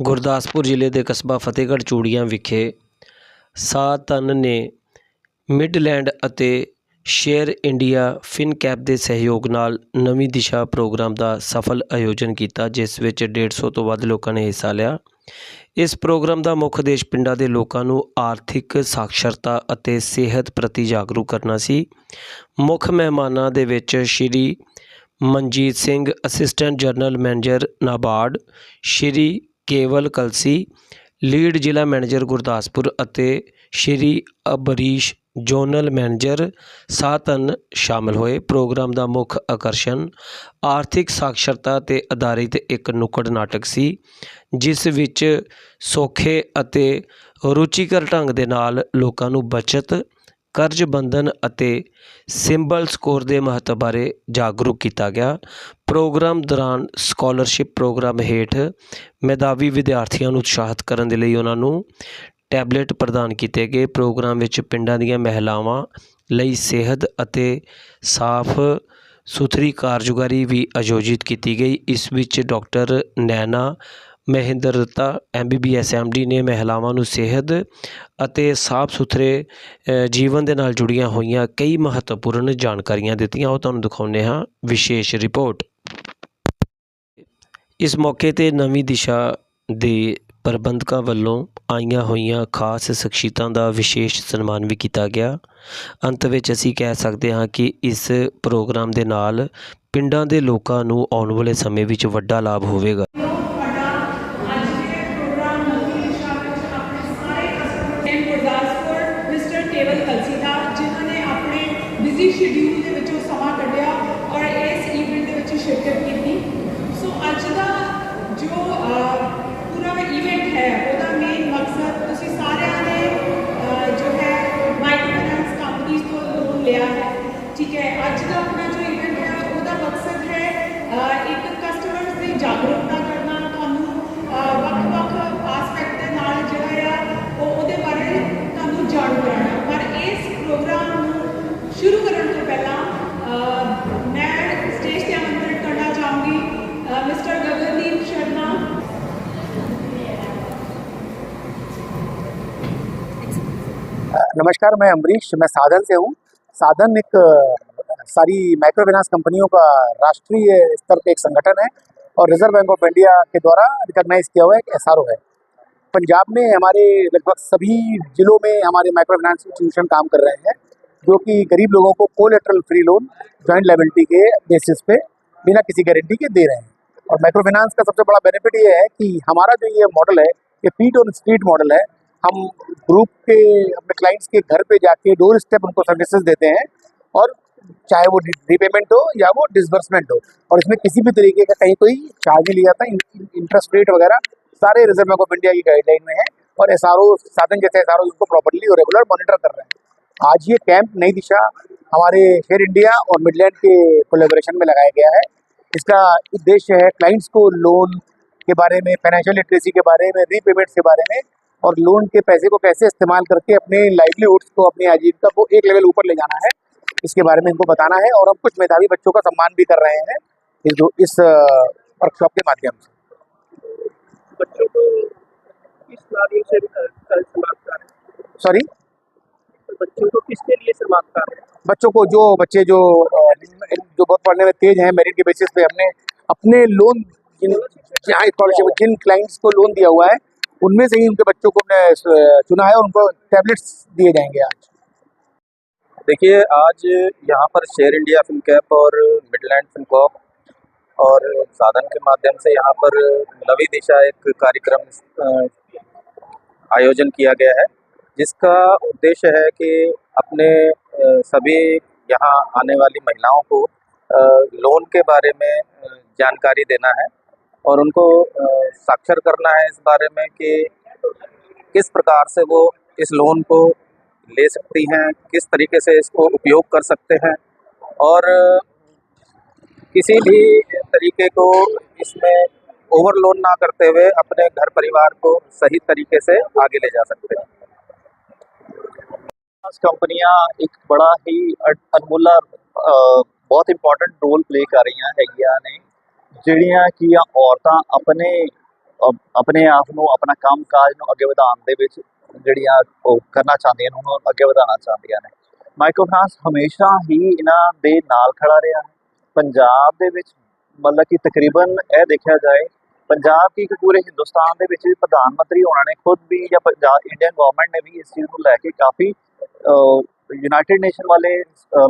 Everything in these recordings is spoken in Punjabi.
ਗੁਰਦਾਸਪੁਰ ਜ਼ਿਲ੍ਹੇ ਦੇ ਕਸਬਾ ਫਤਿਹਗੜ੍ਹ ਚੂੜੀਆਂ ਵਿਖੇ ਸਾ ਸਾਤਨ ਨੇ ਮਿਡਲੈਂਡ ਅਤੇ ਸ਼ੇਅਰ ਇੰਡੀਆ ਫਿਨਕੈਪ ਦੇ ਸਹਿਯੋਗ ਨਾਲ ਨਵੀਂ ਦਿਸ਼ਾ ਪ੍ਰੋਗਰਾਮ ਦਾ ਸਫਲ ਆਯੋਜਨ ਕੀਤਾ, ਜਿਸ ਵਿੱਚ 150 ਤੋਂ ਵੱਧ ਲੋਕਾਂ ਨੇ ਹਿੱਸਾ ਲਿਆ। ਇਸ ਪ੍ਰੋਗਰਾਮ ਦਾ ਮੁੱਖ ਉਦੇਸ਼ ਪਿੰਡਾਂ ਦੇ ਲੋਕਾਂ ਨੂੰ ਆਰਥਿਕ ਸਾਖਰਤਾ ਅਤੇ ਸਿਹਤ ਪ੍ਰਤੀ ਜਾਗਰੂਕ ਕਰਨਾ ਸੀ। ਮੁੱਖ ਮਹਿਮਾਨਾਂ ਦੇ ਵਿੱਚ Shri Manjit Singh, assistant general manager NABARD, Shri Kewal Kalsi, lead ਜ਼ਿਲ੍ਹਾ ਮੈਨੇਜਰ ਗੁਰਦਾਸਪੁਰ ਅਤੇ ਸ਼੍ਰੀ ਅਬਰੀਸ਼ ਜ਼ੋਨਲ ਮੈਨੇਜਰ ਸਾਤਨ ਸ਼ਾਮਲ ਹੋਏ। ਪ੍ਰੋਗਰਾਮ ਦਾ ਮੁੱਖ ਆਕਰਸ਼ਣ ਆਰਥਿਕ ਸਾਖਰਤਾ ਤੇ ਅਧਾਰਿਤ ਇੱਕ ਨੁੱਕੜ ਨਾਟਕ ਸੀ, ਜਿਸ ਵਿੱਚ ਸੌਖੇ ਅਤੇ ਰੁਚੀਕਰ ਢੰਗ ਦੇ ਨਾਲ ਲੋਕਾਂ ਨੂੰ ਬੱਚਤ ਕਰਜ਼ ਬੰਧਨ ਅਤੇ ਸਿੰਬਲ ਸਕੋਰ ਦੇ ਮਹੱਤਵ ਬਾਰੇ ਜਾਗਰੂਕ ਕੀਤਾ ਗਿਆ। ਪ੍ਰੋਗਰਾਮ ਦੌਰਾਨ ਸਕਾਲਰਸ਼ਿਪ ਪ੍ਰੋਗਰਾਮ ਹੇਠ ਮੇਧਾਵੀ ਵਿਦਿਆਰਥੀਆਂ ਨੂੰ ਉਤਸ਼ਾਹਿਤ ਕਰਨ ਦੇ ਲਈ ਉਹਨਾਂ ਨੂੰ ਟੈਬਲੇਟ ਪ੍ਰਦਾਨ ਕੀਤੇ ਗਏ। ਪ੍ਰੋਗਰਾਮ ਵਿੱਚ ਪਿੰਡਾਂ ਦੀਆਂ ਮਹਿਲਾਵਾਂ ਲਈ ਸਿਹਤ ਅਤੇ ਸਾਫ਼ ਸੁਥਰੀ ਕਾਰਜਕਾਰੀ ਵੀ ਆਯੋਜਿਤ ਕੀਤੀ ਗਈ। ਇਸ ਵਿੱਚ doctor Naina Mahinder Ratta M B B Mahindratta MBBS MD ਨੇ ਮਹਿਲਾਵਾਂ ਨੂੰ ਸਿਹਤ ਅਤੇ ਸਾਫ਼ ਸੁਥਰੇ ਜੀਵਨ ਦੇ ਨਾਲ ਜੁੜੀਆਂ ਹੋਈਆਂ ਕਈ ਮਹੱਤਵਪੂਰਨ ਜਾਣਕਾਰੀਆਂ ਦਿੱਤੀਆਂ। ਉਹ ਤੁਹਾਨੂੰ ਦਿਖਾਉਂਦੇ ਹਾਂ ਵਿਸ਼ੇਸ਼ ਰਿਪੋਰਟ। ਇਸ ਮੌਕੇ ਤੇ ਨਵੀਂ ਦਿਸ਼ਾ ਦੇ ਪ੍ਰਬੰਧਕਾਂ ਵੱਲੋਂ ਆਈਆਂ ਹੋਈਆਂ ਖਾਸ ਸ਼ਖਸੀਅਤਾਂ ਦਾ ਵਿਸ਼ੇਸ਼ ਸਨਮਾਨ ਵੀ ਕੀਤਾ ਗਿਆ। ਅੰਤ ਵਿੱਚ ਅਸੀਂ ਕਹਿ ਸਕਦੇ ਹਾਂ ਕਿ ਇਸ ਪ੍ਰੋਗਰਾਮ ਦੇ ਨਾਲ ਪਿੰਡਾਂ ਦੇ ਲੋਕਾਂ ਨੂੰ ਆਉਣ ਵਾਲੇ ਸਮੇਂ ਵਿੱਚ ਵੱਡਾ ਲਾਭ ਹੋਵੇਗਾ ਐਂਡ ਗੁਰਦਾਸਪੁਰ ਮਿਸਟਰ ਕੇਵਲ ਕਲਸੀਦਾ ਜਿਨ੍ਹਾਂ ਨੇ ਆਪਣੇ ਬਿਜ਼ੀ ਸ਼ਡਿਊਲ ਦੇ ਵਿੱਚੋਂ ਸਮਾਂ ਕੱਢਿਆ ਔਰ ਇਸ ਇਵੈਂਟ ਦੇ ਵਿੱਚ ਸ਼ਿਰਕਤ ਕੀਤੀ। ਸੋ ਅੱਜ ਦਾ ਜੋ ਪੂਰਾ ਇਵੈਂਟ ਹੈ, ਉਹਦਾ ਮੇਨ ਮਕਸਦ ਤੁਸੀਂ ਸਾਰਿਆਂ ਨੇ ਜੋ ਹੈ ਮਾਈਕਰੋ ਫਾਈਨਾਂਸ ਕੰਪਨੀਆਂ ਤੋਂ ਲੋਨ ਲਿਆ ਹੈ। ਠੀਕ ਹੈ, ਅੱਜ ਦਾ ਆਪਣਾ ਜੋ ਇਵੈਂਟ ਹੈ, ਉਹਦਾ ਮਕਸਦ ਹੈ ਇੱਕ ਕਸਟਮਰਸ ਦੀ ਜਾਗਰੂਕਤਾ नमस्कार, मैं अमरीश मैं साधन से हूँ। साधन एक सारी माइक्रो फाइनेंस कंपनियों का राष्ट्रीय स्तर पे एक संगठन है और रिज़र्व बैंक ऑफ़ इंडिया के द्वारा रिकॉग्नाइज किया हुआ एक एस है। पंजाब में हमारे लगभग सभी जिलों में हमारे माइक्रो फाइनेंस इंस्टीट्यूशन काम कर रहे हैं, जो कि गरीब लोगों को collateral free loan, joint liability के बेसिस पे बिना किसी गारंटी के दे रहे हैं। और माइक्रो फाइनेंस का सबसे बड़ा बेनिफिट ये है कि हमारा जो ये मॉडल है, ये फीट ऑन स्ट्रीट मॉडल है। हम ग्रुप के, अपने क्लाइंट्स के घर पे जाके डोर स्टेप उनको सर्विसेज़ देते हैं और चाहे वो रीपेमेंट हो या वो डिसबर्समेंट हो। और इसमें किसी भी तरीके का कहीं कोई चार्ज नहीं लिया था इंटरेस्ट रेट वगैरह सारे रिज़र्व बैंक ऑफ़ इंडिया की गाइडलाइन में है और एसआरओ साधन जैसे एस उनको प्रॉपरली और रेगुलर मॉनिटर कर रहे हैं। आज ये कैंप नई दिशा हमारे शेयर इंडिया और मिडलैंड के कोलेबोरेशन में लगाया गया है। इसका उद्देश्य है क्लाइंट्स को लोन के बारे में फाइनेंशियल लिटरेसी के बारे में रीपेमेंट्स के बारे में और लोन के पैसे को कैसे इस्तेमाल करके अपने लाइवलीहुड्स को अपनी आजीविका को एक लेवल ऊपर ले जाना है इसके बारे में इनको बताना है और हम कुछ मेधावी बच्चों का सम्मान भी कर रहे हैं इस जो इस वर्कशॉप के माध्यम से। बच्चों को किस हैं? सॉरी बच्चों को किसके लिए समाप्त कर रहे हैं? बच्चों को जो बच्चे जो जो बहुत पढ़ने में तेज हैं मेरिट के बेसिस पे हमने अपने लोन जिन स्कॉलरशिप जिन क्लाइंट्स को लोन दिया हुआ है उनमें से ही उनके बच्चों को हमने चुना है और उनको टैबलेट्स दिए जाएँगे आज। देखिए, आज यहाँ पर शेयर इंडिया फ़िल्म कैप और मिडलैंड फ़िल्म कॉप और साधन के माध्यम से यहाँ पर नवी दिशा एक कार्यक्रम आयोजन किया गया है, जिसका उद्देश्य है कि अपने सभी यहाँ आने वाली महिलाओं को लोन के बारे में जानकारी देना है। और उनको साक्षर करना है इस बारे में कि किस प्रकार से वो इस लोन को ले सकती हैं, किस तरीके से इसको उपयोग कर सकते हैं और किसी भी तरीके को इसमें ओवर लोन ना करते हुए अपने घर परिवार को सही तरीके से आगे ले जा सकते हैं। कंपनियाँ एक बड़ा ही अनमोला बहुत इम्पोर्टेंट रोल प्ले कर रही हैं हैगिया ने। ਜਿਹੜੀਆਂ ਕਿ ਆ ਔਰਤਾਂ ਆਪਣੇ ਆਪਣੇ ਆਪ ਨੂੰ, ਆਪਣਾ ਕੰਮ ਕਾਜ ਨੂੰ ਅੱਗੇ ਵਧਾਉਣ ਦੇ ਵਿੱਚ ਜਿਹੜੀਆਂ ਉਹ ਕਰਨਾ ਚਾਹੁੰਦੀਆਂ ਨੇ, ਉਹਨੂੰ ਅੱਗੇ ਵਧਾਉਣਾ ਚਾਹੁੰਦੀਆਂ ਨੇ। ਮਾਈਕਰੋ ਫਾਈਨਾਂਸ ਹਮੇਸ਼ਾ ਹੀ ਇਹਨਾਂ ਦੇ ਨਾਲ ਖੜਾ ਰਿਹਾ ਹੈ। ਪੰਜਾਬ ਦੇ ਵਿੱਚ ਮਤਲਬ ਕਿ ਤਕਰੀਬਨ ਇਹ ਦੇਖਿਆ ਜਾਏ, ਪੰਜਾਬ ਕੀ ਕਿ ਪੂਰੇ ਹਿੰਦੁਸਤਾਨ ਦੇ ਵਿੱਚ ਪ੍ਰਧਾਨ ਮੰਤਰੀ ਹੋਣਾ ਨੇ, ਖੁਦ ਵੀ ਜਾਂ ਪੰਜਾਬ ਇੰਡੀਅਨ ਗਵਰਨਮੈਂਟ ਨੇ ਵੀ ਇਸ ਚੀਜ਼ ਨੂੰ ਲੈ ਕੇ ਕਾਫੀ ਯੂਨਾਈਟਿਡ ਨੇਸ਼ਨ ਵਾਲੇ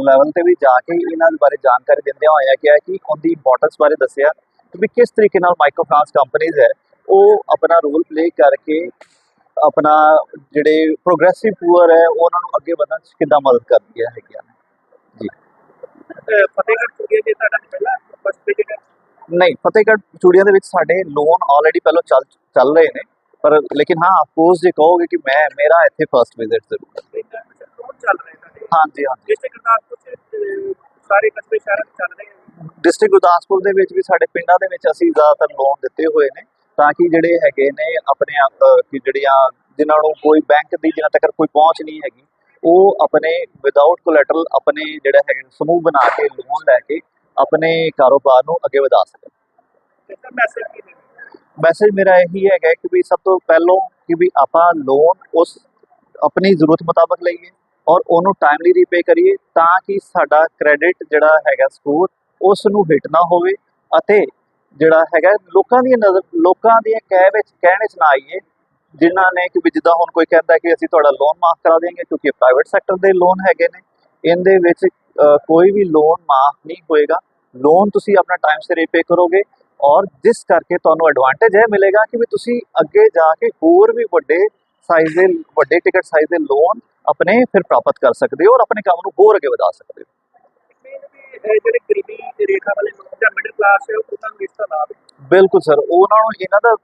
ਲੈਵਲ ਤੇ ਵੀ ਜਾ ਕੇ ਇਹਨਾਂ ਦੇ ਬਾਰੇ ਜਾਣਕਾਰੀ ਦਿੰਦਿਆਂ ਹੋਇਆ ਕਿਹਾ ਕਿ ਉਹਦੀ ਇੰਪੋਰਟੈਂਸ ਬਾਰੇ ਦੱਸਿਆ ਕਿ ਵੀ ਕਿਸ ਤਰੀਕੇ ਨਾਲ ਮਾਈਕਰੋ ਫਾਈਨਾਂਸ ਕੰਪਨੀਆਂ ਹੈ ਉਹ ਆਪਣਾ ਰੋਲ ਪਲੇ ਕਰਕੇ ਆਪਣਾ ਜਿਹੜੇ ਪ੍ਰੋਗਰੈਸਿਵ ਪੂਅਰ ਹੈ ਉਹਨਾਂ ਨੂੰ ਅੱਗੇ ਵਧਣ 'ਚ ਕਿੱਦਾਂ ਮਦਦ ਕਰਦੀਆਂ ਹੈਗੀਆਂ ਨੇ। ਅਹ ਫਤਿਹਗੜ੍ਹ ਚੂੜੀਆਂ ਦੇ ਤੁਹਾਡਾ ਪਹਿਲਾ ਫਸਟ ਵਿਜ਼ਿਟ ਹੈ? ਨਹੀਂ ਫਤਿਹਗੜ੍ਹ ਚੂੜੀਆਂ ਦੇ ਵਿੱਚ ਸਾਡੇ ਲੋਨ ਆਲਰੇਡੀ ਪਹਿਲਾਂ ਚੱਲ ਚੱਲ ਰਹੇ ਨੇ ਪਰ ਲੇਕਿਨ ਹਾਂ ਅਫਕੋਰਸ ਜੇ ਕਹੋਗੇ ਕਿ ਮੈਂ ਮੇਰਾ ਇੱਥੇ ਫਰਸਟ ਵਿਜ਼ਿਟ ਜ਼ਰੂਰ ਹੈ ਲੋਨ ਚੱਲ ਰਹੇ ਤੁਹਾਡੇ ਹਾਂਜੀ ਹਾਂਜੀ। ਡਿਸਟ੍ਰਿਕਟ ਗੁਰਦਾਸਪੁਰ ਚ ਸਾਰੇ ਕਸਬੇ ਸ਼ਹਿਰਾਂ 'ਚ ਚੱਲ ਰਹੇ ਹੈ ਡਿਸਟ੍ਰਿਕਟ ਗੁਰਦਾਸਪੁਰ ਦੇ ਵਿੱਚ ਵੀ ਸਾਡੇ ਪਿੰਡਾਂ ਦੇ ਵਿੱਚ ਅਸੀਂ ਜ਼ਿਆਦਾਤਰ ਲੋਨ ਦਿੱਤੇ ਹੋਏ ਨੇ ਤਾਂ ਕਿ ਜਿਹੜੇ ਹੈਗੇ ਨੇ ਆਪਣੇ ਆਪ ਕਿ ਜਿਹੜੀਆਂ ਜਿਨ੍ਹਾਂ ਨੂੰ ਕੋਈ ਬੈਂਕ ਦੀ ਜਿਨ੍ਹਾਂ ਤੱਕ ਕੋਈ ਪਹੁੰਚ ਨਹੀਂ ਹੈਗੀ ਉਹ ਆਪਣੇ ਵਿਦਆਊਟ ਕੋਲੈਟਰਲ ਆਪਣੇ ਜਿਹੜਾ ਹੈਗੇ ਸਮੂਹ ਬਣਾ ਕੇ ਲੋਨ ਲੈ ਕੇ ਆਪਣੇ ਕਾਰੋਬਾਰ ਨੂੰ ਅੱਗੇ ਵਧਾ ਸਕਣ। ਮੈਸੇਜ ਕੀ ਮੈਸੇਜ ਮੇਰਾ ਇਹੀ ਹੈਗਾ ਕਿ ਵੀ ਸਭ ਤੋਂ ਪਹਿਲੋਂ ਕਿ ਵੀ ਆਪਾਂ ਲੋਨ ਉਸ ਆਪਣੀ ਜ਼ਰੂਰਤ ਮੁਤਾਬਕ ਲਈਏ ਔਰ ਉਹਨੂੰ ਟਾਈਮਲੀ ਰੀਪੇ ਕਰੀਏ ਤਾਂ ਕਿ ਸਾਡਾ ਕ੍ਰੈਡਿਟ ਜਿਹੜਾ ਹੈਗਾ ਸਕੋਰ ਉਸ ਨੂੰ ਹਿੱਟ ਨਾ ਹੋਵੇ ਅਤੇ ਜਿਹੜਾ ਹੈਗਾ ਲੋਕਾਂ ਦੀ ਨਜ਼ਰ, ਲੋਕਾਂ ਦੀਆਂ ਕਹਿ ਵਿੱਚ, ਕਹਿਣੇ ਚ ਨਾ ਆਈਏ, ਜਿਨ੍ਹਾਂ ਨੇ ਕਿ ਵੀ ਜਿੱਦਾਂ ਹੁਣ ਕੋਈ ਕਹਿੰਦਾ ਕਿ ਅਸੀਂ ਤੁਹਾਡਾ ਲੋਨ ਮਾਫ ਕਰਾ ਦੇਵਾਂਗੇ ਕਿਉਂਕਿ ਪ੍ਰਾਈਵੇਟ ਸੈਕਟਰ ਦੇ ਲੋਨ ਹੈਗੇ ਨੇ, ਇਹਦੇ ਵਿੱਚ ਕੋਈ ਵੀ ਲੋਨ ਮਾਫ ਨਹੀਂ ਹੋਏਗਾ। ਲੋਨ ਤੁਸੀਂ ਆਪਣਾ ਟਾਈਮ ਸਿਰ ਰੀਪੇ ਕਰੋਗੇ ਔਰ ਜਿਸ ਕਰਕੇ ਤੁਹਾਨੂੰ ਐਡਵਾਂਟੇਜ ਇਹ ਮਿਲੇਗਾ ਕਿ ਵੀ ਤੁਸੀਂ ਅੱਗੇ ਜਾ ਕੇ ਹੋਰ ਵੀ ਵੱਡੇ ਸਾਈਜ਼ ਦੇ ਵੱਡੇ ਟਿਕਟ ਸਾਈਜ਼ ਦੇ ਲੋਨ ਆਪਣੇ ਫਿਰ ਪ੍ਰਾਪਤ ਕਰ ਸਕਦੇ ਹੋ ਔਰ ਆਪਣੇ ਕੰਮ ਨੂੰ ਹੋਰ ਅੱਗੇ ਵਧਾ ਸਕਦੇ ਹੋ। ਮੇਨ ਵੀ ਇਹ ਜਿਹੜੇ ਗਰੀਬੀ ਦੀ ਰੇਖਾ ਵਾਲੇ ਲੋਕ ਜਾਂ ਮਿਡਲ ਕਲਾਸ ਹੈ ਉਹਨਾਂ ਨੂੰ ਇਸ ਦਾ ਲਾਭ ਹੈ ਬਿਲਕੁਲ ਸਰ ਉਹਨਾਂ ਨੂੰ ਇਹਨਾਂ ਦਾ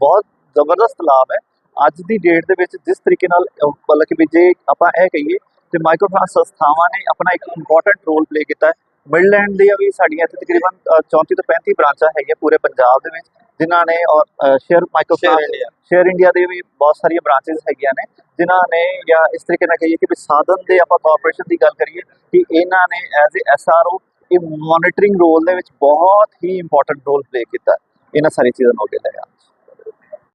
ਬਹੁਤ ਜ਼ਬਰਦਸਤ ਲਾਭ ਹੈ। ਅੱਜ ਦੀ ਡੇਟ ਦੇ ਵਿੱਚ ਜਿਸ ਤਰੀਕੇ ਨਾਲ ਮਤਲਬ ਕਿ ਵੀ ਜੇ ਆਪਾਂ ਇਹ ਕਹੀਏ ਤੇ ਮਾਈਕਰੋ ਫਾਈਨਾਂਸ ਸੰਸਥਾਵਾਂ ਨੇ ਆਪਣਾ ਇੱਕ ਇੰਪੋਰਟੈਂਟ ਰੋਲ ਪਲੇ ਕੀਤਾ ਹੈ। ਮਿਡਲੈਂਡ ਦੀਆਂ ਵੀ ਸਾਡੀਆਂ ਇੱਥੇ ਤਕਰੀਬਨ ਅਹ, 34 ਤੋਂ 35 ਬ੍ਰਾਂਚਾਂ ਹੈਗੀਆਂ ਪੂਰੇ ਪੰਜਾਬ ਦੇ ਵਿੱਚ ਜਿਨ੍ਹਾਂ ਨੇ ਔਰ share micro India। Share India ਦੇ ਵੀ ਬਹੁਤ ਸਾਰੀਆਂ ਬ੍ਰਾਂਚਸ ਹੈਗੀਆਂ ਨੇ, ਜਿਨ੍ਹਾਂ ਨੇ ਜਾਂ ਇਸ ਤਰੀਕੇ ਨਾਲ ਕਹੀਏ ਕਿ ਵੀ ਸਾਧਨ ਦੇ ਆਪਾਂ ਕਾਰਪੋਰੇਸ਼ਨ ਦੀ ਗੱਲ ਕਰੀਏ ਕਿ ਇਹਨਾਂ ਨੇ ਐਜ਼ ਅ ਐਸਆਰਓ ਇਹ ਮੋਨੀਟਰਿੰਗ ਰੋਲ ਦੇ ਵਿੱਚ ਬਹੁਤ ਹੀ ਇੰਪੋਰਟੈਂਟ ਰੋਲ ਪਲੇ ਕੀਤਾ। ਇਹਨਾਂ ਸਾਰੀ ਚੀਜ਼ਾਂ ਨੂੰ ਅੱਗੇ ਲੈ